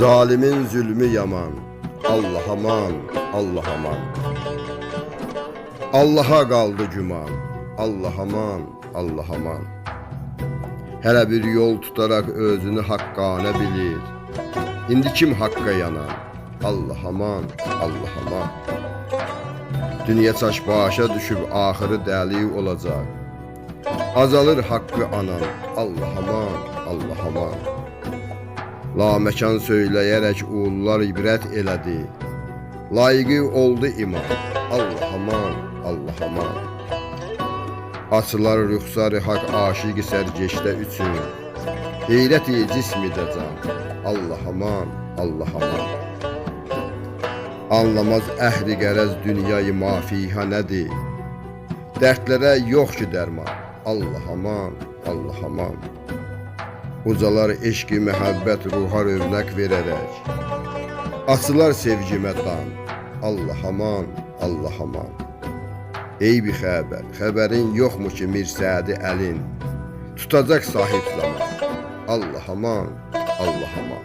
Zalimin zulmü yaman. Allah aman, Allah aman. Allaha qaldı güman. Allah aman, Allah aman. Hələ bir yol tutaraq özünü haqqanə bilir. İndi kim haqqa yanan? Allah aman, Allah aman. Dünya çaş başa düşüb axırı dəli olacaq. Azalır haqqı anan. Allah aman, Allah aman. La məkan söyləyərək uğullar ibrət elədi. Layiqi oldu iman. Allah aman, Allah aman. Açılar rüxsarı haq aşiqi sərgeçdə üçün. Heyrət-i cismi-də can. Allah aman, Allah aman. Anlamaz əhri qərəz dünyayı mafiha nədir? Dərdlərə yox ki dərman. Allah aman, Allah aman. Ucalar eşqi məhəbbət ruha övnək verərək. Açılar sevgimə dan. Allah aman, Allah aman. Ey bir xəbər, xəbərin yoxmu ki mirsədi əlin? Tutacaq sahib zaman. Allah aman, Allah aman.